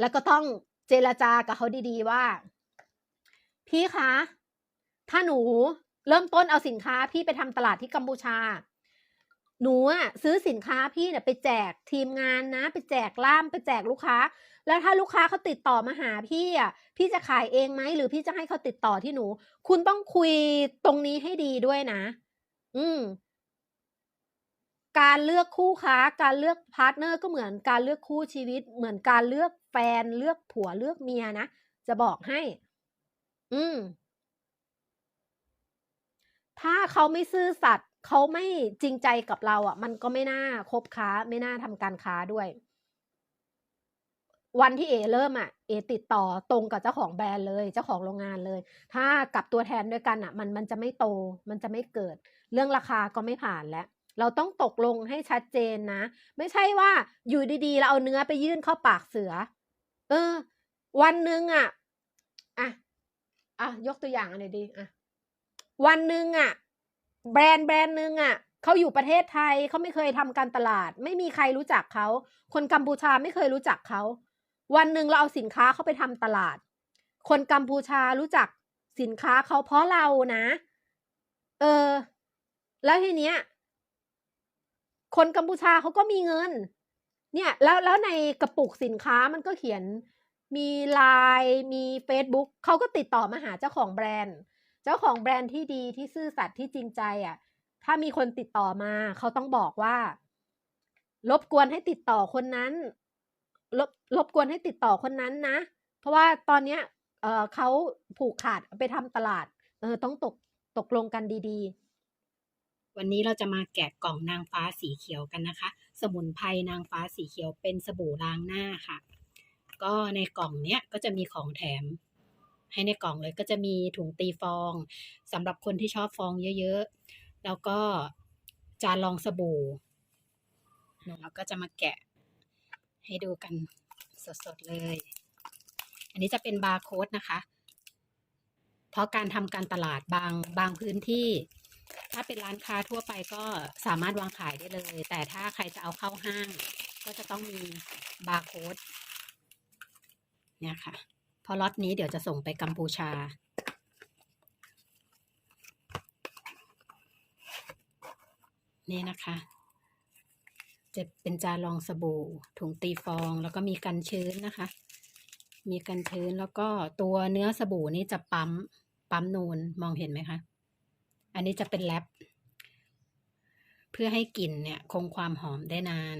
แล้วก็ต้องเจรจากับเขาดีๆว่า พี่คะ ถ้าหนูเริ่มต้นเอาสินค้า พี่ไปทำตลาดที่กัมพูชา หนูอะซื้อสินค้าพี่เนี่ยไปแจกทีมงานนะ ไปแจกล่ามไปแจกลูกค้า แล้วถ้าลูกค้าเขาติดต่อมาหาพี่อะพี่จะขายเองไหมหรือพี่จะให้เขาติดต่อที่หนู คุณต้องคุยตรงนี้ให้ดีด้วยนะ อืม การเลือกคู่ค้า การเลือกพาร์ทเนอร์ก็เหมือนการเลือกคู่ชีวิต เหมือนการเลือกแฟนเลือกผัวเลือกเมียนะ จะบอกให้ อืม ถ้าเขาไม่ซื่อสัตย์เขาไม่จริงใจกับเราอะ มันก็ไม่น่าคบค้า ไม่น่าทำการค้าด้วย วันที่เอเริ่มอะ เอติดต่อตรงกับเจ้าของแบรนด์เลย เจ้าของโรงงานเลย ถ้ากับตัวแทนด้วยกันอะ มันมันจะไม่โต มันจะไม่เกิด เรื่องราคาก็ไม่ผ่านแล้ว เราต้องตกลงให้ชัดเจนนะ ไม่ใช่ว่าอยู่ดีๆ เราเอาเนื้อไปยื่นเข้าปากเสือ เออ วันหนึ่งอะอะอะยกตัวอย่างอะไรดีอะวันหนึ่งอะแบรนด์แบรนด์หนึ่งอะเขาอยู่ประเทศไทยเขาไม่เคยทำการตลาด ไม่มีใครรู้จักเขา คนกัมพูชาไม่เคยรู้จักเขา วันหนึ่งเราเอาสินค้าเขาไปทำตลาด คนกัมพูชารู้จักสินค้าเขาเพราะเรานะ เออ แล้วทีเนี้ย คนกัมพูชาเขาก็มีเงิน เนี่ยแล้วแล้วในกระปุกสินค้ามันก็เขียนมีไลน์มี Facebook เขาก็ติดต่อมาหาเจ้าของแบรนด์ เจ้าของแบรนด์ที่ดีที่ซื่อสัตย์ที่จริงใจอะ ถ้ามีคนติดต่อมา เขาต้องบอกว่า รบกวนให้ติดต่อคนนั้นรบรบกวนให้ติดต่อคนนั้นนะ เพราะว่าตอนเนี้ยเออเขาผูกขาดไปทำตลาด เออต้องตกตกลงกันดี ๆ วันนี้เราจะมาแกะกล่องนางฟ้าสีเขียวกันนะคะ สมุนไพรนางฟ้าสีเขียวเป็นสบู่ล้างหน้าค่ะ ก็ในกล่องเนี้ยก็จะมีของแถม ให้ในกล่องเลยก็จะมีถุงตีฟองสำหรับคนที่ชอบฟองเยอะๆ แล้วก็จานรองสบู่เราก็จะมาแกะให้ดูกันสดๆเลย อันนี้จะเป็นบาร์โค้ดนะคะ เพราะการทำการตลาดบางบางพื้นที่ ถ้าเป็นร้านค้าทั่วไปก็สามารถวางขายได้เลย แต่ถ้าใครจะเอาเข้าห้าง ก็จะต้องมีบาร์โค้ดเนี่ยค่ะเพราะล็อตนี้เดี๋ยวจะส่งไปกัมพูชา นี่นะคะ จะเป็นจานรองสบู่ถุงตีฟองแล้วก็มีกันชื้นนะคะ มีกันชื้นแล้วก็ตัวเนื้อสบู่นี่จะปั๊ม ปั๊มนูนมองเห็นไหมคะ อันนี้จะเป็นแรปเพื่อให้กลิ่นเนี่ยคงความหอมได้นาน